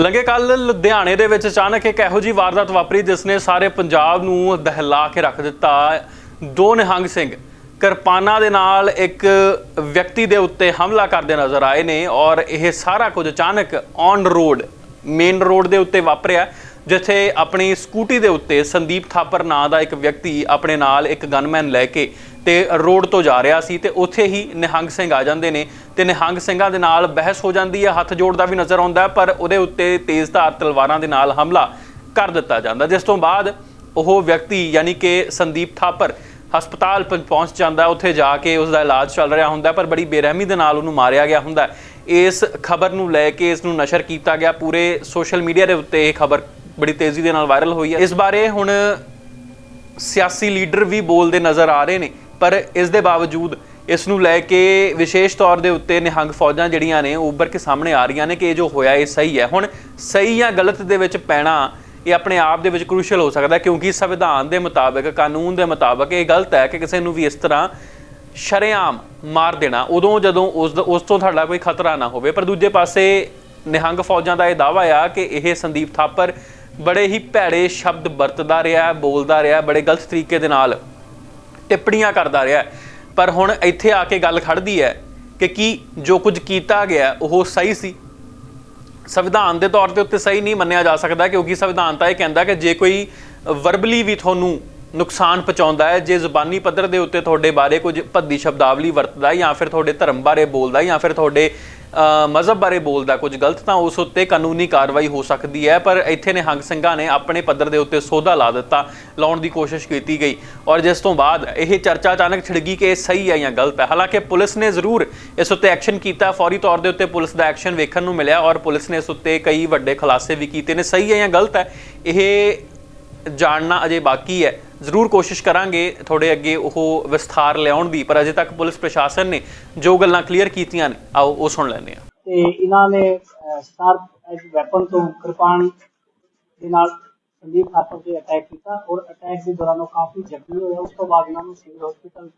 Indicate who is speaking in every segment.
Speaker 1: ਲੰਗੇ ਕੱਲ ਲੁਧਿਆਣੇ ਦੇ ਵਿੱਚ ਅਚਾਨਕ ਇੱਕ ਇਹੋ ਜੀ ਵਾਰਦਾਤ ਵਾਪਰੀ, ਜਿਸ ਨੇ ਸਾਰੇ ਪੰਜਾਬ ਨੂੰ ਦਹਿਲਾ ਕੇ ਰੱਖ ਦਿੱਤਾ। ਦੋ ਨਿਹੰਗ ਸਿੰਘ ਕਿਰਪਾਨਾਂ ਦੇ ਨਾਲ ਇੱਕ ਵਿਅਕਤੀ ਦੇ ਉੱਤੇ ਹਮਲਾ ਕਰਦੇ ਨਜ਼ਰ ਆਏ ਨੇ ਔਰ ਇਹ ਸਾਰਾ ਕੁਝ ਅਚਾਨਕ ਔਨ ਰੋਡ ਮੇਨ ਰੋਡ ਦੇ ਉੱਤੇ ਵਾਪਰਿਆ। ਜਿੱਥੇ ਆਪਣੀ ਸਕੂਟੀ ਦੇ ਉੱਤੇ ਸੰਦੀਪ ਥਾਪਰ ਨਾਂ ਦਾ ਇੱਕ ਵਿਅਕਤੀ ਆਪਣੇ ਨਾਲ ਇੱਕ ਗਨਮੈਨ ਲੈ ਕੇ ਤੇ ਰੋਡ ਤੋਂ ਜਾ ਰਿਹਾ ਸੀ ਤੇ ਉੱਥੇ ਹੀ ਨਿਹੰਗ ਸਿੰਘ ਆ ਜਾਂਦੇ ਨੇ ਤੇ ਨਿਹੰਗ ਸਿੰਘਾਂ ਦੇ ਨਾਲ ਬਹਿਸ ਹੋ ਜਾਂਦੀ ਹੈ, ਹੱਥ ਜੋੜਦਾ ਵੀ ਨਜ਼ਰ ਆਉਂਦਾ ਪਰ ਉਹਦੇ ਉੱਤੇ ਤੇਜ਼ਧਾਰ ਤਲਵਾਰਾਂ ਦੇ ਨਾਲ ਹਮਲਾ ਕਰ ਦਿੱਤਾ ਜਾਂਦਾ, ਜਿਸ ਤੋਂ ਬਾਅਦ ਉਹ ਵਿਅਕਤੀ ਯਾਨੀ ਕਿ ਸੰਦੀਪ ਥਾਪਰ ਹਸਪਤਾਲ ਪਹੁੰਚ ਜਾਂਦਾ ਉੱਥੇ ਜਾ ਕੇ ਉਸ ਦਾ ਇਲਾਜ ਚੱਲ ਰਿਹਾ ਹੁੰਦਾ ਪਰ ਬੜੀ ਬੇਰਹਿਮੀ ਦੇ ਨਾਲ ਉਹਨੂੰ ਮਾਰਿਆ ਗਿਆ ਹੁੰਦਾ ਇਸ ਖਬਰ ਨੂੰ ਲੈ ਕੇ ਇਸ ਨੂੰ ਨਸ਼ਰ ਕੀਤਾ ਗਿਆ, ਪੂਰੇ ਸੋਸ਼ਲ ਮੀਡੀਆ ਦੇ ਉੱਤੇ ਇਹ ਖਬਰ ਬੜੀ ਤੇਜ਼ੀ ਦੇ ਨਾਲ ਵਾਇਰਲ ਹੋਈ ਹੈ। ਇਸ ਬਾਰੇ ਹੁਣ ਸਿਆਸੀ ਲੀਡਰ ਵੀ ਬੋਲਦੇ ਨਜ਼ਰ ਆ ਰਹੇ ਨੇ, ਪਰ ਇਸ ਦੇ ਬਾਵਜੂਦ ਇਸ ਨੂੰ ਲੈ ਕੇ ਵਿਸ਼ੇਸ਼ ਤੌਰ ਦੇ ਉੱਤੇ ਨਿਹੰਗ ਫੌਜਾਂ ਜਿਹੜੀਆਂ ਨੇ, ਉਹ ਉੱਭਰ ਕੇ ਸਾਹਮਣੇ ਆ ਰਹੀਆਂ ਨੇ ਕਿ ਇਹ ਜੋ ਹੋਇਆ, ਇਹ ਸਹੀ ਹੈ। ਹੁਣ ਸਹੀ ਜਾਂ ਗਲਤ ਦੇ ਵਿੱਚ ਪੈਣਾ, ਇਹ ਆਪਣੇ ਆਪ ਦੇ ਵਿੱਚ ਕ੍ਰੂਸ਼ਲ ਹੋ ਸਕਦਾ ਕਿਉਂਕਿ ਸੰਵਿਧਾਨ ਦੇ ਮੁਤਾਬਕ, ਕਾਨੂੰਨ ਦੇ ਮੁਤਾਬਕ ਇਹ ਗਲਤ ਹੈ ਕਿ ਕਿਸੇ ਨੂੰ ਵੀ ਇਸ ਤਰ੍ਹਾਂ ਸ਼ਰੇਆਮ ਮਾਰ ਦੇਣਾ, ਉਦੋਂ ਜਦੋਂ ਉਸ ਉਸ ਤੋਂ ਤੁਹਾਡਾ ਕੋਈ ਖਤਰਾ ਨਾ ਹੋਵੇ। ਪਰ ਦੂਜੇ ਪਾਸੇ ਨਿਹੰਗ ਫੌਜਾਂ ਦਾ ਇਹ ਦਾਵਾ ਆ ਕਿ ਇਹ ਸੰਦੀਪ ਥਾਪਰ ਬੜੇ ਹੀ ਭੈੜੇ ਸ਼ਬਦ ਵਰਤਦਾ ਰਿਹਾ, ਬੋਲਦਾ ਰਿਹਾ, ਬੜੇ ਗਲਤ ਤਰੀਕੇ ਦੇ ਨਾਲ ਟਿੱਪਣੀਆਂ ਕਰਦਾ ਰਿਹਾ। ਪਰ ਹੁਣ ਇੱਥੇ ਆ ਕੇ ਗੱਲ ਖੜਦੀ ਹੈ ਕਿ ਕੀ ਜੋ ਕੁਝ ਕੀਤਾ ਗਿਆ, ਉਹ ਸਹੀ ਸੀ? ਸੰਵਿਧਾਨ ਦੇ ਤੌਰ ਤੇ ਉੱਤੇ ਸਹੀ ਨਹੀਂ ਮੰਨਿਆ ਜਾ ਸਕਦਾ, ਕਿਉਂਕਿ ਸੰਵਿਧਾਨ ਤਾਂ ਇਹ ਕਹਿੰਦਾ ਕਿ ਜੇ ਕੋਈ ਵਰਬਲੀ ਵੀ ਤੁਹਾਨੂੰ ਨੁਕਸਾਨ ਪਹੁੰਚਾਉਂਦਾ ਹੈ, ਜੇ ਜ਼ੁਬਾਨੀ ਪੱਧਰ ਦੇ ਉੱਤੇ ਤੁਹਾਡੇ ਬਾਰੇ ਕੁਝ ਭੱਦੀ ਸ਼ਬਦਾਵਲੀ ਵਰਤਦਾ ਜਾਂ ਫਿਰ ਤੁਹਾਡੇ ਧਰਮ ਬਾਰੇ ਬੋਲਦਾ ਜਾਂ ਫਿਰ ਤੁਹਾਡੇ ਮਜ਼ਹਬ ਬਾਰੇ ਬੋਲਦਾ, ਕੁਝ ਗਲਤ ਤਾਂ ਉਸ ਉੱਤੇ ਕਾਨੂੰਨੀ ਕਾਰਵਾਈ ਹੋ ਸਕਦੀ ਹੈ, ਪਰ ਇੱਥੇ ਨਿਹੰਗ ਸਿੰਘਾਂ ਨੇ ਆਪਣੇ ਪੱਧਰ ਦੇ ਉੱਤੇ ਸੋਧਾ ਲਾ ਦਿੱਤਾ, ਲਾਉਣ ਦੀ ਕੋਸ਼ਿਸ਼ ਕੀਤੀ ਗਈ। ਔਰ ਜਿਸ ਤੋਂ ਬਾਅਦ ਇਹ ਚਰਚਾ ਅਚਾਨਕ ਛਿੜਗੀ ਕਿ ਇਹ ਸਹੀ ਹੈ ਜਾਂ ਗਲਤ ਹੈ। ਹਾਲਾਂਕਿ ਪੁਲਿਸ ਨੇ ਜ਼ਰੂਰ ਇਸ ਉੱਤੇ ਐਕਸ਼ਨ ਕੀਤਾ, ਫੌਰੀ ਤੌਰ ਦੇ ਉੱਤੇ ਪੁਲਿਸ ਦਾ ਐਕਸ਼ਨ ਵੇਖਣ ਨੂੰ ਮਿਲਿਆ ਔਰ ਪੁਲਿਸ ਨੇ ਇਸ ਉੱਤੇ ਕਈ ਵੱਡੇ ਖੁਲਾਸੇ ਵੀ ਕੀਤੇ ਨੇ। ਸਹੀ ਹੈ ਜਾਂ ਗਲਤ ਹੈ, ਇਹ ਜਾਣਨਾ ਅਜੇ ਬਾਕੀ ਹੈ। ਜ਼ਰੂਰ ਕੋਸ਼ਿਸ਼ ਕਰਾਂਗੇ ਤੁਹਾਡੇ ਅੱਗੇ ਉਹ ਵਿਸਥਾਰ ਲਿਆਉਣ ਦੀ, ਪਰ ਅਜੇ ਤੱਕ ਪੁਲਿਸ ਪ੍ਰਸ਼ਾਸਨ ਨੇ ਜੋ ਗੱਲਾਂ ਕਲੀਅਰ ਕੀਤੀਆਂ ਨੇ, ਆਓ ਉਹ ਸੁਣ ਲੈਂਦੇ ਹਾਂ।
Speaker 2: ਤੇ ਇਹਨਾਂ ਨੇ ਸ਼ਾਰਪ ਐਜ ਵੈਪਨ ਤੋਂ ਕਿਰਪਾਨ ਦੇ ਨਾਲ ਸੰਦੀਪ ਥਾਪਰ ਤੇ ਅਟੈਕ ਕੀਤਾ ਔਰ ਅਟੈਕ ਦੇ ਦੌਰਾਨ ਉਹ ਕਾਫੀ ਜ਼ਖਮੀ ਹੋਇਆ। ਉਸ ਤੋਂ ਬਾਅਦ ਇਹਨਾਂ ਨੂੰ ਸਿਵਲ ਹਸਪੀਟਲ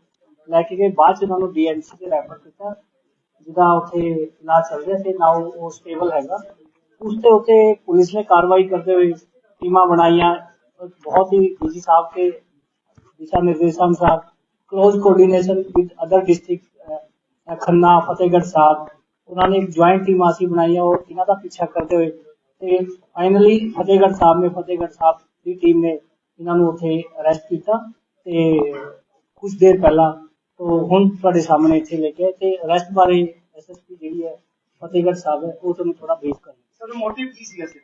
Speaker 2: ਲੈ ਕੇ ਗਏ। ਬਾਅਦ ਚ ਇਹਨਾਂ ਨੂੰ ਡੀਐਮਸੀ ਤੇ ਰੈਫਰ ਕੀਤਾ, ਜਿਹਦਾ ਉੱਥੇ ਇਲਾਜ ਚੱਲ ਰਿਹਾ ਤੇ ਨਾਓ ਉਹ ਸਟੇਬਲ ਹੈਗਾ। ਉਸ ਤੇ ਉੱਤੇ ਪੁਲਿਸ ਨੇ ਕਾਰਵਾਈ ਕਰਦੇ ਹੋਏ ਟੀਮਾਂ ਬਣਾਈਆਂ। ਬਹੁਤ ਹੀ ਡੀਜੀ ਸਾਹਿਬ ਕੇ ਦਿਸ਼ਾ ਨਿਰਦੇਸ਼ਾਂ ਅਨੁਸਾਰ close coordination with other district Khanna Fatehgarh Sahib ਉਹਨਾਂ ਨੇ ਇੱਕ ਜੁਆਇੰਟ ਟੀਮ ਅਸੀਂ ਬਣਾਈ ਹੈ ਔਰ ਇਹਨਾਂ ਦਾ ਪਿੱਛਾ ਕਰਦੇ ਹੋਏ ਤੇ ਫਾਈਨਲੀ ਫਤਿਹਗੜ੍ਹ ਸਾਹਿਬ ਨੇ ਫਤਿਹਗੜ੍ਹ ਸਾਹਿਬ ਦੀ ਟੀਮ ਨੇ ਇਹਨਾਂ ਨੂੰ ਉੱਥੇ ਅਰੈਸਟ ਕੀਤਾ ਤੇ ਕੁਝ ਦੇਰ ਪਹਿਲਾਂ ਤੋਂ ਹੁਣ ਤੁਹਾਡੇ ਸਾਹਮਣੇ ਇੱਥੇ ਲੈ ਕੇ ਆਏ ਤੇ ਅਰੈਸਟ ਬਾਰੇ ਐਸਐਸਪੀ ਜਿਹੜੀ ਹੈ ਫਤਿਹਗੜ੍ਹ ਸਾਹਿਬ ਹੈ ਉਹ ਤੁਹਾਨੂੰ ਥੋੜਾ ਬਰੀਫ ਕਰਾਂਗੇ
Speaker 3: ਸਰ ਮੋਟਿਵ ਕੀ ਸੀਗਾ ਸੀ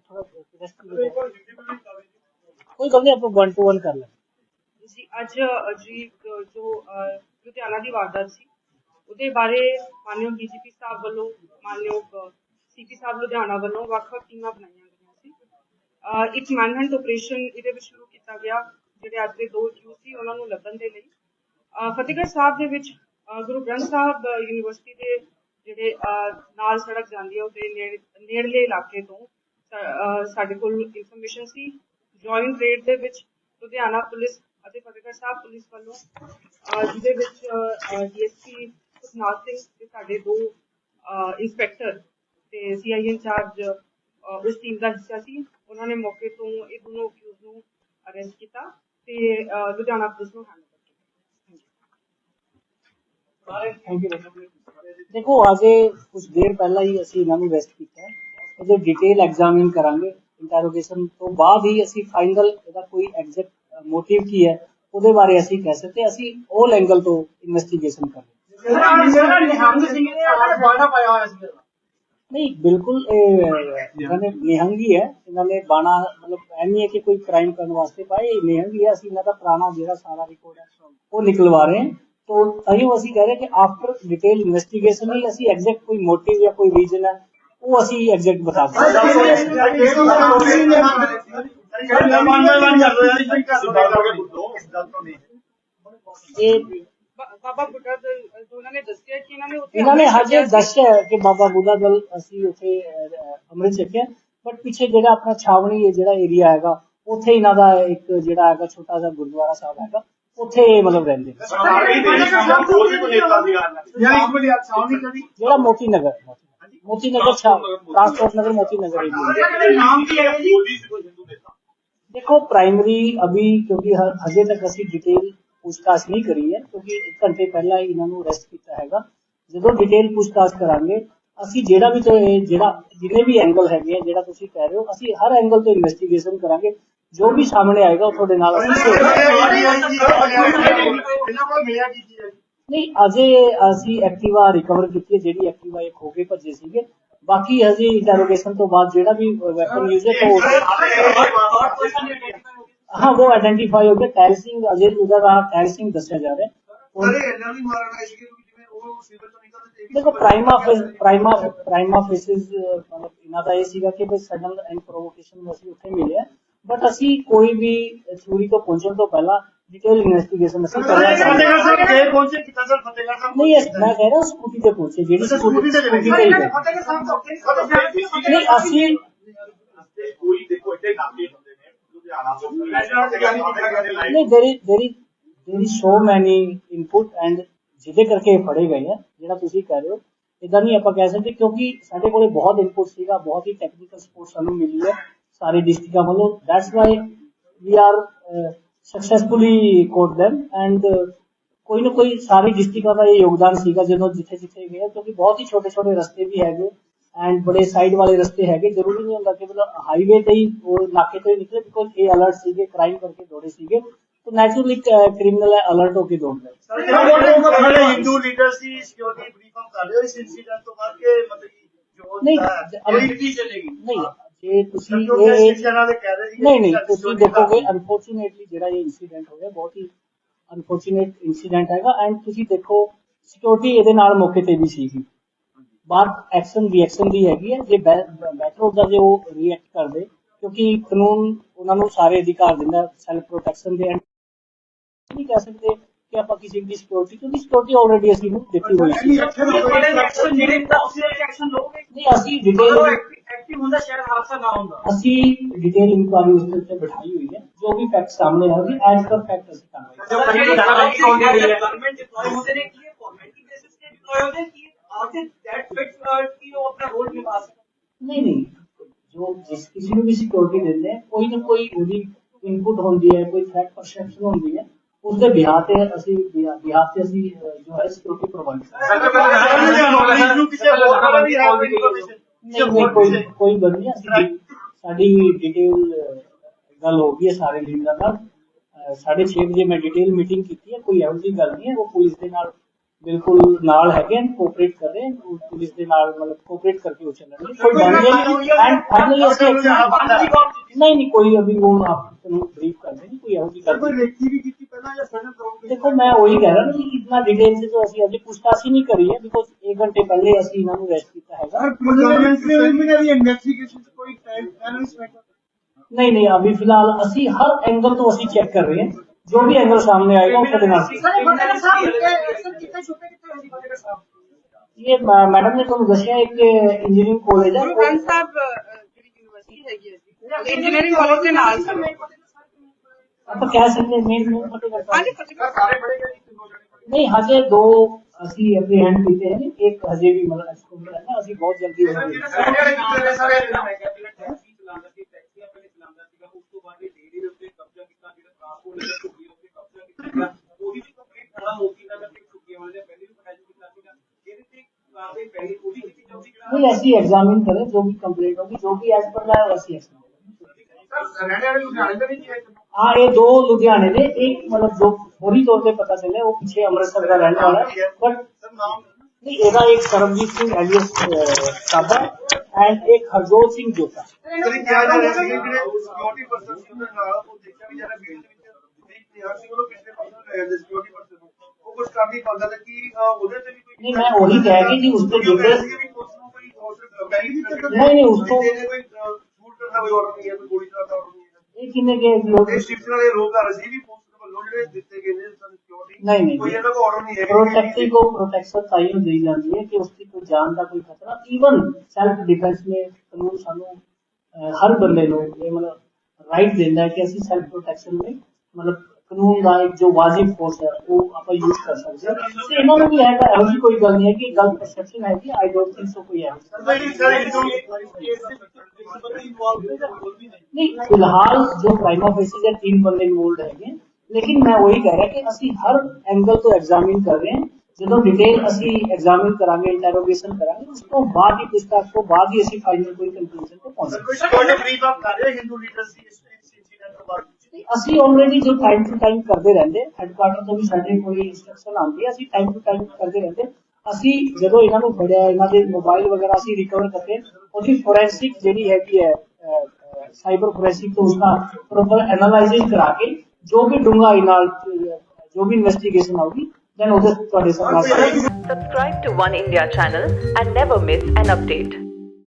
Speaker 2: ਥੋੜਾ ਕੋਈ ਗੱਲ ਨਹੀਂ ਆਪਾਂ 1 ਟੂ 1 ਕਰ ਲਾਂਗੇ
Speaker 4: ਜੀ ਅੱਜ ਅਜੀਬ ਜੋ ਲੁਧਿਆਣਾ ਦੀ ਵਾਰਦਾਤ ਸੀ, ਉਹਦੇ ਬਾਰੇ ਮਾਨਯੋਗ ਡੀਜੀਪੀ ਸਾਹਿਬ ਵੱਲੋਂ, ਮਾਨਯੋਗ ਸੀਪੀ ਸਾਹਿਬ ਲੁਧਿਆਣਾ ਵੱਲੋਂ ਵੱਖ-ਵੱਖ ਟੀਮਾਂ ਬਣਾਈਆਂ ਗਈਆਂ ਸੀ। ਇੱਕ ਮੈਨਹੰਟ ਆਪਰੇਸ਼ਨ ਇਹਦੇ ਵਿੱਚ ਸ਼ੁਰੂ ਕੀਤਾ ਗਿਆ, ਜਿਹੜੇ ਅੱਜ ਦੇ ਦੋ ਕਿਊ ਸੀ, ਉਹਨਾਂ ਨੂੰ ਲੱਭਣ ਦੇ ਲਈ। ਫਤਿਹਗੜ੍ਹ ਸਾਹਿਬ ਦੇ ਵਿੱਚ ਗੁਰੂ ਗ੍ਰੰਥ ਸਾਹਿਬ ਯੂਨੀਵਰਸਿਟੀ ਦੇ ਜਿਹੜੇ ਨਾਲ ਸੜਕ ਜਾਂਦੀ ਹੈ ਉਹਦੇ ਨੇੜਲੇ ਇਲਾਕੇ ਤੋਂ ਸਾਡੇ ਕੋਲ ਇਨਫੋਰਮੇਸ਼ਨ ਸੀ। ਜੁਆਇੰਟ ਰੇਡ ਦੇ ਵਿੱਚ ਲੁਧਿਆਣਾ ਪੁਲਿਸ ਅਤੇ ਫਤਿਹਗੜ੍ਹ ਸਾਹਿਬ ਪੁਲਿਸ ਵੱਲੋਂ ਜਿਹਦੇ ਵਿੱਚ ਡੀਐਸਪੀ ਸੁਖਨਾਥ ਸਿੰਘ ਤੇ ਸਾਡੇ ਦੋ ਇੰਸਪੈਕਟਰ ਤੇ ਸੀਆਈ ਇੰਚਾਰਜ ਉਸ ਟੀਮ ਦਾ ਹਿੱਸਾ ਸੀ। ਉਹਨਾਂ ਨੇ ਮੌਕੇ ਤੋਂ ਇਹ ਦੋਨੋਂ ਅਕਿਊਜ਼ ਨੂੰ ਅਰੈਸਟ ਕੀਤਾ ਤੇ ਲੁਧਿਆਣਾ ਪੁਲਿਸ ਨੂੰ ਹੈਂਡਓਵਰ
Speaker 2: ਦੇਖੋ, ਅਜੇ ਕੁਝ ਦੇਰ ਪਹਿਲਾਂ ਹੀ ਅਸੀਂ ਇਹਨਾਂ ਨੂੰ ਅਰੈਸਟ ਕੀਤਾ ਇਹਦੇ ਡਿਟੇਲ ਐਗਜ਼ਾਮਿਨ ਕਰਾਂਗੇ। ਇੰਟਰੋਗੇਸ਼ਨ ਤੋਂ ਬਾਅਦ ਹੀ ਅਸੀਂ ਫਾਈਨਲ ਇਹਦਾ ਕੋਈ ਐਗਜ਼ੈਕਟ ਮੋਟਿਵ ਕੀ ਹੈ ਉਹਦੇ ਬਾਰੇ ਅਸੀਂ ਕਹਿ ਸਕਦੇ ਅਸੀਂ all ਐਂਗਲ ਤੋਂ ਇਨਵੈਸਟੀਗੇਸ਼ਨ ਕਰ ਰਹੇ ਹਾਂ
Speaker 3: ਜਿਹੜਾ ਨਿਹੰਗ ਸਿੰਘ ਨੇ ਆਪਣਾ ਬਾਣਾ ਪਾਇਆ ਹੋਇਆ ਸੀ
Speaker 2: ਨਹੀਂ ਬਿਲਕੁਲ ਇਹ ਇਹਨਾਂ ਨੇ ਨਿਹੰਗੀ ਹੈ ਇਹਨਾਂ ਨੇ ਬਾਣਾ ਮਤਲਬ ਐ ਨਹੀਂ ਹੈ ਕਿ ਕੋਈ ਕ੍ਰਾਈਮ ਕਰਨ ਵਾਸਤੇ ਪਾਏ ਇਹ ਨਿਹੰਗੀ ਹੈ ਅਸੀਂ ਇਹਨਾਂ ਦਾ ਪੁਰਾਣਾ ਜਿਹੜਾ ਸਾਰਾ ਰਿਕਾਰਡ ਹੈ ਉਹ ਨਿਕਲਵਾ ਰਹੇ ਹਾਂ तो ਅਹੀਂ ਅਸੀਂ ਕਹਿ ਰਹੇ ਕਿ ਆਫਟਰ ਡਿਟੇਲ ਇਨਵੈਸਟੀਗੇਸ਼ਨ ਹੀ ਅਸੀਂ ਐਗਜ਼ੈਕਟ ਕੋਈ ਮੋਟਿਵ ਜਾਂ ਕੋਈ ਰੀਜ਼ਨ ਹੈ ਉਹ ਅਸੀਂ ਐਗਜ਼ੈਕਟ ਬਤਾ ਸਕਦੇ ਹਾਂ ਇਹ
Speaker 4: ਬਾਬਾ ਬੁੱਢਾ ਤੋਂ ਉਹਨਾਂ ਨੇ ਦੱਸਿਆ ਕਿ ਇਹਨਾਂ ਨੇ ਉੱਥੇ
Speaker 2: ਇਹਨਾਂ ਨੇ ਹਜੇ ਦੱਸਿਆ ਕਿ ਬਾਬਾ ਬੁੱਢਾ ਦਲ ਅਸੀਂ ਉੱਥੇ ਅੰਮ੍ਰਿਤ ਛਕਿਆ ਬਟ ਪਿੱਛੇ ਜਿਹੜਾ ਆਪਣਾ ਛਾਵਣੀ ਜਿਹੜਾ ਏਰੀਆ ਹੈਗਾ ਉੱਥੇ ਇਹਨਾਂ ਦਾ ਇੱਕ ਜਿਹੜਾ ਹੈਗਾ ਛੋਟਾ ਜਿਹਾ ਗੁਰਦੁਆਰਾ ਸਾਹਿਬ ਹੈਗਾ ਉੱਥੇ ਮਤਲਬ ਰਹਿੰਦੇ ਜਿਹੜਾ ਮੋਤੀ ਨਗਰ ਮੋਤੀ ਨਗਰ ਟ੍ਰਾਂਸਪੋਰਟ ਨਗਰ ਮੋਤੀ
Speaker 3: ਨਗਰ ਨਾਮ ਕੀ ਹੈ
Speaker 2: ਜੀ? ਪ੍ਰਾਇਮਰੀ ਅਭੀ ਕਿਉਂਕਿ ਹ- ਹਜੇ ਤੱਕ ਅਸੀਂ ਡਿਟੇਲ ਪੁੱਛਤਾਛ ਨਹੀਂ ਕਰੀ ਹੈ ਕਿਉਂਕਿ ਇੱਕ ਘੰਟੇ ਪਹਿਲਾਂ ਹੀ ਇਹਨਾਂ ਨੂੰ ਅਰੈਸਟ ਕੀਤਾ ਹੈਗਾ ਜਦੋਂ ਡਿਟੇਲ ਪੁੱਛਤਾਛ ਕਰਾਂਗੇ ਅਸੀਂ ਜਿਹੜਾ ਵੀ ਜਿਹੜਾ ਜਿੰਨੇ ਵੀ ਐਂਗਲ ਹੈਗੇ ਆ ਜਿਹੜਾ ਤੁਸੀਂ ਕਹਿ ਰਹੇ ਹੋ ਅਸੀਂ ਹਰ ਐਂਗਲ ਤੋਂ ਇਨਵੈਸਟੀਗੇਸ਼ਨ ਕਰਾਂਗੇ ਜੋ ਵੀ ਸਾਹਮਣੇ ਆਏਗਾ ਉਹ ਤੁਹਾਡੇ ਨਾਲ ਅਸੀਂ।
Speaker 3: ਇਹਨਾਂ ਕੋਲ ਮਿਲਿਆ ਕੀ ਚੀਜ਼ ਹੈ?
Speaker 2: ਨਹੀਂ ਅਜੇ ਅਸੀਂ ਐਕਟਿਵਾ ਰਿਕਵਰ ਕੀਤੀ ਹੈ ਜਿਹੜੀ ਐਕਟਿਵਾ ਕੇ ਭੱਜੇ ਸੀਗੇ ਬਾਕੀ ਹਜੇ ਇੰਟਰੋਗੇਸ਼ਨ ਤੋਂ ਬਾਅਦ ਜਿਹੜਾ ਵੀ ਵੈਪਨ ਯੂਜ਼ ਹੈ ਉਹ हाँ वो आइडेंटिफाई हो गया टैल सिंह अजय उधर रहा टैल सिंह दसिया जा रहा है और
Speaker 3: ਅਰੇ ਇਹਨਾਂ ਨੂੰ ਮਾਰਨਾ ਹੈ ਕਿ ਜਿਵੇਂ ਉਹ ਸਿਵਲ ਤੋਂ ਨਿਕਲਦੇ ਤੇ
Speaker 2: ਦੇਖੋ ਪ੍ਰਾਈਮਾ ਪ੍ਰਾਈਮਾ ਪ੍ਰਾਈਮਾ ਫੇਸਿਸ ਮਤਲਬ ਇਹਨਾਂ ਦਾ ਇਹ ਸੀਗਾ ਕਿ ਬਈ ਸਡਨ ਐਂਡ ਪ੍ਰੋਵੋਕੇਸ਼ਨ ਨੂੰ ਅਸੀਂ ਉੱਥੇ ਮਿਲਿਆ ਬਟ ਅਸੀਂ ਕੋਈ ਵੀ ਚੋਰੀ ਤੋਂ ਪਹੁੰਚਣ ਤੋਂ ਪਹਿਲਾਂ ਡਿਟੇਲ ਇਨਵੈਸਟੀਗੇਸ਼ਨ ਅਸੀਂ ਚਾਹੁੰਦੇ
Speaker 3: ਫਤਿਹਗੜ੍ਹ
Speaker 2: ਹਾਂ
Speaker 3: ਸਾਹਿਬ ਗਏ ਪਹੁੰਚੇ ਕਿਤਾ ਸਰ ਫਤਿਹਗੜ੍ਹ ਸਾਹਿਬ
Speaker 2: ਨਹੀਂ ਇਹ ਮੈਂ ਕਹਿ ਰਿਹਾ ਸਕੂਟੀ ਤੇ ਪਹੁੰਚੇ ਜਿਹੜੀ ਸਕੂਟੀ
Speaker 3: ਤੇ
Speaker 2: ਤੇ
Speaker 3: ਗਏ। ਫਤਿਹਗੜ੍ਹ ਸਾਹਿਬ ਤੋਂ
Speaker 2: ਨਹੀਂ ਅਸੀਂ
Speaker 5: ਕੋਈ ਦੇਖੋ ਇੱਥੇ ਨਾਕੇ ਹੁੰਦੇ ਨੇ ਲੁਧਿਆਣਾ ਤੋਂ
Speaker 2: ਨਹੀਂ ਦੇਰੀ ਦੇਰੀ ਦੇਰੀ ਸੋ ਮੈਨੀ ਇਨਪੁਟ ਐਂਡ ਜਿਹਦੇ ਕਰਕੇ ਇਹ ਫੜੇ ਗਏ ਆ ਜਿਹੜਾ ਤੁਸੀਂ ਕਹਿ ਰਹੇ ਹੋ ਇਦਾਂ ਨਹੀਂ ਆਪਾਂ ਕਹਿ ਸਕਦੇ ਕਿਉਂਕਿ ਸਾਡੇ ਕੋਲੇ ਬਹੁਤ ਇਨਪੁਟ ਸੀਗਾ ਬਹੁਤ ਹੀ ਟੈਕਨੀਕਲ ਸਪੋਰਟ ਸਾਨੂੰ ਮਿਲੀ ਹੈ ਸਾਰੇ ਡਿਸਟ੍ਰਿਕਟਾਂ ਵੱਲੋਂ। That's why we are successfully caught them and ਕੋਈ ਨਾ ਕੋਈ ਸਾਰੇ ਡਿਸਟ੍ਰਿਕਟਾਂ ਦਾ ਇਹ ਯੋਗਦਾਨ ਸੀਗਾ ਜਦੋਂ ਜਿੱਥੇ ਜਿੱਥੇ ਗਏ ਕਿਉਂਕਿ ਬਹੁਤ ਹੀ ਛੋਟੇ ਛੋਟੇ ਰਸਤੇ ਵੀ ਹੈਗੇ ਐਂਡ ਬੜੇ ਸਾਈਡ ਵਾਲੇ ਰਸਤੇ ਹੈਗੇ ਜ਼ਰੂਰੀ ਨਹੀਂ ਹੁੰਦਾ ਕਿ ਮਤਲਬ ਹਾਈਵੇ ਤੇ ਹੀ ਉਹ ਨਾਕੇ ਤੋਂ ਹੀ ਨਿਕਲੇ ਬਿਕੋਜ਼ ਇਹ ਅਲਰਟ ਸੀਗੇ ਕ੍ਰਾਈਮ ਕਰਕੇ ਦੌੜੇ ਸੀਗੇ ਅਲਰਟ ਹੋ ਕੇ ਦੌੜ ਗਏ
Speaker 3: ਸਰ ਜਿਹੜੇ ਹਿੰਦੂ ਲੀਡਰ ਸੀ ਸਿਕਿਉਰਿਟੀ ਬਰੀਫ ਆਪ ਕਰ ਰਹੇ ਹੋ ਇਸ ਇਨਸੀਡੈਂਟ ਤੋਂ ਬਾਅਦ ਕਿ ਮਤਲਬ ਕਿ ਜੋ
Speaker 2: ਨਹੀਂ,
Speaker 3: ਅਮਰੀਕ ਕੀ
Speaker 2: ਤੁਸੀਂ ਇਹ
Speaker 3: ਸਿੱਖ ਜਨਾਂ ਦੇ ਕਹਿ ਰਹੇ ਸੀ
Speaker 2: ਨਹੀਂ ਨਹੀਂ ਤੁਸੀਂ ਦੇਖੋਗੇ ਅਨਫੋਰਚੂਨੇਟਲੀ ਜਿਹੜਾ ਇਹ ਇਨਸੀਡੈਂਟ ਹੋਇਆ ਬਹੁਤ ਹੀ ਅਨਫੋਰਚੂਨੇਟ ਇਨਸੀਡੈਂਟ ਹੈਗਾ ਐਂਡ ਤੁਸੀਂ ਦੇਖੋ ਸਿਕਿਉਰਿਟੀ ਇਹਦੇ ਨਾਲ ਮੌਕੇ ਤੇ ਵੀ ਸੀਗੀ। ਬਾਅਦ ਐਕਸ਼ਨ ਰਿਐਕਸ਼ਨ ਦੀ ਹੈਗੀ ਹੈ ਜੇ ਬੈਟਰ ਹੁੰਦਾ ਜੇ ਉਹ ਰਿਐਕਟ ਕਰਦੇ ਕਿਉਂਕਿ ਕਾਨੂੰਨ ਉਹਨਾਂ ਨੂੰ ਸਾਰੇ ਅਧਿਕਾਰ ਦਿੰਦਾ ਸੈਲਫ ਪ੍ਰੋਟੈਕਸ਼ਨ ਦੇ and ਨਹੀਂ ਕਹਿ ਸਕਦੇ ਕਿ ਆਪਾਂ ਕਿਸੇ ਦੀ ਸਿਕਿਉਰਿਟੀ ਕਿਉਂਕਿ ਸਿਕਿਉਰਿਟੀ ਆਲਰੇਡੀ ਅਸੀਂ ਨੂੰ ਦਿੱਤੀ ਹੋਈ ਸੀ
Speaker 3: ਐਕਸ਼ਨ ਜਿਹੜੇ ਤਾਂ ਉਸੇ ਐਕਸ਼ਨ ਲੋਗੇ
Speaker 2: ਨਹੀਂ ਅਸੀਂ ਡਿਟੇਲ
Speaker 3: ਐਕਟਿਵ ਹੁੰਦਾ ਸ਼ਾਇਦ ਹਾਦਸਾ ਨਾ ਹੁੰਦਾ
Speaker 2: ਅਸੀਂ ਡਿਟੇਲ ਇਨਕੁਆਰੀ ਉਸ ਦੇ ਉੱਤੇ ਬਿਠਾਈ ਹੋਈ ਹੈ ਜੋ ਵੀ ਫੈਕਟ ਸਾਹਮਣੇ ਆਉਣਗੇ ਐਜ਼ ਪਰ ਫੈਕਟ ਅਸੀਂ ਕਾਰਵਾਈ
Speaker 3: ਗਵਰਨਮੈਂਟ ਡਿਪਲੋय ਹੁੰਦੇ ਨੇ ਕਿ ਫਾਰਮੈਲਿਟੀ ਬੇਸਿਸ ਤੇ ਡਿਪਲੋय ਹੁੰਦੇ ਕਿ ਆਫਟਰ ਦੈਟ ਫਿਟ ਕਿ ਉਹ ਆਪਣਾ ਰੋਲ ਨਿਭਾ ਸਕਣ
Speaker 2: ਨਹੀਂ ਨਹੀਂ ਜੋ ਜਿਸ ਕਿਸੇ ਨੂੰ ਵੀ ਸਿਕਿਉਰਿਟੀ ਦਿੰਦੇ ਆ ਕੋਈ ਨਾ ਕੋਈ ਉਹਦੀ ਇਨਪੁਟ ਹੁੰਦੀ ਹੈ ਕੋਈ ਥ੍ਰੈਟ ਪਰਸੈਪਸ਼ਨ ਹੁੰਦੀ ਹੈ ਉਸ ਦੇ ਬਿਹਾਰ ਤੇ ਅਸੀਂ ਬਿਹਾਰ ਤੇ ਅਸੀਂ ਜੋ ਹੈ ਸਿਕਿਉਰਿਟੀ ਪ੍ਰੋਵਾਈਡ ਕਰਦੇ
Speaker 3: ਨੂੰ ਕਿਸੇ ਹੋਰ ਨਾਲ ਵੀ ਹੈ ਕੋਈ
Speaker 2: ਨਹੀਂ ਨਹੀਂ ਕੋਈ ਕੋਈ ਗੱਲ ਨਹੀਂ ਅਸੀਂ ਸਾਡੀ ਡਿਟੇਲ ਗੱਲ ਹੋ ਗਈ ਹੈ ਸਾਰੇ ਲੀਡਰਾਂ ਨਾਲ। ਅਹ, ਸਾਢੇ ਛੇ ਵਜੇ ਮੈਂ ਡਿਟੇਲ ਮੀਟਿੰਗ ਕੀਤੀ ਹੈ ਕੋਈ ਇਹੋ ਜਿਹੀ ਗੱਲ ਨਹੀਂ ਹੈ ਉਹ ਪੁਲਿਸ ਦੇ ਨਾਲ ਬਿਲਕੁਲ ਨਾਲ ਹੈਗੇ ਨੇ ਕੋਆਪਰੇਟ ਕਰ ਰਹੇ ਨੇ ਪੁਲਿਸ ਦੇ ਨਾਲ ਮਤਲਬ ਕੋਆਪਰੇਟ ਕਰਕੇ ਉਹ ਚੱਲਣਗੇ। ਕੋਈ ਡਰ ਨਹੀਂ। ਐਂਡ ਫਾਈਨਲੀ ਅਸੀਂ ਨਹੀਂ ਨਹੀਂ ਕੋਈ ਅਭੀ ਉਹ ਆਪ ਨੂੰ ਬਰੀਫ ਕਰਦੇ ਨਹੀਂ ਕੋਈ ਇਹੋ ਜਿਹੀ ਗੱਲ
Speaker 3: ਕੋਈ ਰੇਕੀ ਵੀ ਕੀਤੀ ਪਹਿਲਾਂ ਜਾਂ ਸਡਨ ਕਰੋਗੇ
Speaker 2: ਦੇਖੋ ਮੈਂ ਉਹੀ ਕਹਿ ਰਿਹਾ ਨਾ ਕਿ ਇਤਨਾ ਡਿਟੇਲ से तो ਅਸੀਂ ਅਜੇ ਪੁੱਛਤਾਛ ਹੀ ਨਹੀਂ ਕਰੀ ਹੈ ਬਿਕੋਜ਼ 1 ਘੰਟੇ ਪਹਿਲੇ ਅਸੀਂ ਇਹਨਾਂ ਨੂੰ ਅਰੈਸਟ ਕੀਤਾ ਹੈਗਾ
Speaker 3: ਪ੍ਰੀਲਿਮਿਨਰੀ ਇਨਵੈਸਟੀਗੇਸ਼ਨ ਕੋਈ ਟਾਈਮ ਐਨਾਲਿਸਿਸ ਮੈਟਰ
Speaker 2: ਨਹੀਂ ਨਹੀਂ ਅਭੀ ਫਿਲਹਾਲ ਅਸੀਂ ਹਰ ਐਂਗਲ ਤੋਂ ਅਸੀਂ ਚੈੱਕ ਕਰ ਰਹੇ ਹਾਂ ਜੋ ਵੀ ਐਂਗਲ ਸਾਹਮਣੇ ਆਏਗਾ ਉਹ ਤੁਹਾਡੇ ਨਾਲ
Speaker 3: ਸਰ ਫਤਿਹਗੜ੍ਹ ਸਾਹਿਬ ਐਕਸ਼ਨ ਕਿੱਥੇ ਛੁਪੇ ਕਿੱਥੇ ਹੋਈ ਫਤਿਹਗੜ੍ਹ ਸਾਹਿਬ
Speaker 2: ਇਹ ਆਪਾਂ ਕਹਿ ਸਕਦੇ ਮੇਨ ਮੇਨ ਫਤਿਹਗੜ੍ਹ
Speaker 4: ਹਾਂਜੀ ਫਤਿਹਗੜ੍ਹ
Speaker 3: ਸਾਰੇ ਬੜੇ
Speaker 2: ਨਹੀਂ ਹਜੇ ਦੋ ਅਸੀਂ ਐਪਰੀਹੈਂਡ ਕੀਤੇ ਹਨ ਇੱਕ ਹਜੇ ਵੀ ਮਤਲਬ ਐਕਸਪੋਜ਼ਰ ਹੈ ਨਾ ਅਸੀਂ ਬਹੁਤ ਜਲਦੀ
Speaker 3: ਸਾਰੇ? ਸਾਰੇ ਸਰ ਹੈ
Speaker 2: ਹਾਂ ਇਹ ਦੋ ਲੁਧਿਆਣੇ ਦੇ ਇੱਕ ਮਤਲਬ ਜੋ ਫੌਰੀ ਤੌਰ ਤੇ ਪਤਾ ਚੱਲਿਆ ਉਹ ਪਿੱਛੇ ਅੰਮ੍ਰਿਤਸਰ ਦਾ ਰਹਿਣ ਵਾਲਾ ਹੈ ਬਟ
Speaker 3: ਸਰ ਨਾਮ
Speaker 2: ਨਹੀਂ ਇਹਦਾ ਇੱਕ ਸਰਬਜੀਤ ਸਿੰਘ ਐਲੀਅਸ ਸਾਬਾ ਐਂਡ ਇੱਕ ਹਰਜੋਤ ਸਿੰਘ ਜੋਤਾ
Speaker 3: ਸਰ ਕਿਹਾ ਜਾ ਰਿਹਾ ਸੀ ਕਿ ਜਿਹੜੇ ਸਿਕਿਉਰਿਟੀ ਪਰਸਨ ਸੀ ਉਹਦੇ ਨਾਲ ਉਹ ਦੇਖਿਆ ਵੀ ਜਿਹੜਾ ਬੇਲ ਦੇ ਵਿੱਚ ਜਿੱਥੇ ਯਾਰ ਸੀ ਉਹਨੂੰ ਪਿਛਲੇ ਪਾਸੇ ਲੈ ਜਾਂਦੇ ਸਿਕਿਉਰਿਟੀ ਪਰਸਨ ਨੂੰ ਉਹ ਕੁਝ ਕਰ ਨਹੀਂ ਪਾਉਂਦਾ ਤਾਂ ਕਿ ਅਹ, ਉਹਦੇ ਤੇ ਵੀ ਕੋਈ
Speaker 2: ਨਹੀਂ ਮੈਂ ਉਹੀ ਕਹਿ ਨਹੀਂ, ਨਹੀਂ, ਉਸ ਤੋਂ-
Speaker 3: ਕੋਈ ਸ਼ੂਟ ਕਰਨ ਦਾ ਕੋਈ ਆਰਡਰ ਨਹੀਂ ਹੈ ਕੋਈ ਗੋਲੀ ਚਲਾਉਣ ਦਾ ਆਰਡਰ ਨਹੀਂ ਹੈ
Speaker 2: ਇਹ ਕਿੰਨੇ ਕੇ ਲੋਕ
Speaker 3: ਇਹ ਸ਼ਿਫਟ ਵਾਲੇ ਲੋਕ ਕਰ ਰਹੇ ਸੀ ਵੀ ਪੁਲਿਸ ਵੱਲੋਂ ਜਿਹੜੇ ਦਿੱਤੇ ਗਏ ਨੇ ਸਿਕਿਉਰਿਟੀ
Speaker 2: ਨਹੀਂ ਨਹੀਂ
Speaker 3: ਕੋਈ ਇਹਨਾਂ ਦਾ ਆਰਡਰ ਨਹੀਂ ਹੈ
Speaker 2: प्रोटेक्टिव को प्रोटेक्शन चाहिए दी जाती है कि उसकी कोई जान का कोई खतरा इवन सेल्फ डिफेंस में कानून सानू अह, हर बंदे ਨੂੰ ਇਹ ਮਤਲਬ ਰਾਈਟ ਦਿੰਦਾ ਹੈ ਕਿ ਅਸੀਂ ਸੈਲਫ ਪ੍ਰੋਟੈਕਸ਼ਨ ਲਈ ਮਤਲਬ ਕਾਨੂੰਨ ਦਾ ਇੱਕ ਜੋ ਵਾਜਿਬ ਫੋਰਸ ਹੈ ਉਹ ਆਪਾਂ ਯੂਜ਼ ਕਰ ਸਕਦੇ ਹਾਂ ਤੇ ਇਹਨਾਂ ਨੂੰ ਵੀ ਹੈ ਤਾਂ ਇਹੋ ਜਿਹੀ ਕੋਈ ਗੱਲ ਨਹੀਂ ਹੈ ਕਿ ਗਲਤ ਪਰਸੈਪਸ਼ਨ ਹੈ ਕਿ ਆਈ ਡੋਨਟ ਥਿੰਕ ਸੋ ਕੋਈ ਹੈ ਨਹੀਂ ਫਿਲਹਾਲ ਜੋ ਪ੍ਰਾਈਮਾ ਫੇਸੀ ਦੇ ਤਿੰਨ ਬੰਦੇ ਇਨਵੋਲਡ ਹੈਗੇ ਲੇਕਿਨ ਮੈਂ ਉਹੀ ਕਹਿ ਰਿਹਾ ਕਿ ਅਸੀਂ ਹਰ ਐਂਗਲ ਤੋਂ ਐਗਜ਼ਾਮਿਨ ਕਰ ਰਹੇ ਹਾਂ ਜਦੋਂ ਡਿਟੇਲ ਅਸੀਂ ਐਗਜ਼ਾਮਿਨ ਕਰਾਂਗੇ ਇੰਟਰੋਗੇਸ਼ਨ ਕਰਾਂਗੇ ਉਸ ਤੋਂ ਬਾਅਦ ਹੀ ਪੁੱਛਤਾਛ ਤੋਂ ਬਾਅਦ ਹੀ ਅਸੀਂ ਫਾਈਨਲ ਕੋਈ ਕੰਕਲੂਜਨ ਤੇ ਪਹੁੰਚਾਂਗੇ
Speaker 3: ਸਿਕਿਉਰਿਟੀ ਬਰੀਫ ਆਪ ਕਰ ਰਹੇ ਹਿੰਦੂ ਲੀਡਰ ਸੀ ਇਸ ਇੰਸੀਡੈਂਟ ਤੋਂ ਬਾਅਦ
Speaker 2: ਤੇ ਅਸੀਂ ਆਲਰੇਡੀ ਜੋ ਟਾਈਮ ਟੂ ਟਾਈਮ ਕਰਦੇ ਰਹਿੰਦੇ ਹੈਡਕੁਆਟਰ ਤੋਂ ਵੀ ਸਾਡੇ ਕੋਈ ਇਨਸਟਰਕਸ਼ਨ ਆਉਂਦੀ ਹੈ ਅਸੀਂ ਟਾਈਮ ਟੂ ਟਾਈਮ ਕਰਦੇ ਰਹਿੰਦੇ ਅਸੀਂ ਜਦੋਂ ਇਹਨਾਂ ਨੂੰ ਫੜਿਆ ਇਹਨਾਂ ਦੇ ਮੋਬਾਈਲ ਵਗੈਰਾ ਅਸੀਂ ਰਿਕਵਰ ਕਰਦੇ ਉਹਦੀ ਫੋਰੈਂਸਿਕ ਜਿਹੜੀ ਹੈਗੀ ਹੈ ਸਾਈਬਰ ਫੋਰੈਂਸਿਕ ਤੋਂ ਉਸਦਾ ਪ੍ਰੋਪਰ ਐਨਾਲਾਈਸਿਸ ਕਰਾ ਕੇ ਜੋ ਵੀ ਡੂੰਘਾਈ ਨਾਲ ਅਹ, ਜੋ ਵੀ ਇਨਵੈਸਟੀਗੇਸ਼ਨ ਆਊਗੀ ਦੈਨ ਉਹਦੇ ਤੁਹਾਡੇ ਸਾਹਮਣੇ
Speaker 6: Subscribe to One India channel and never miss an update.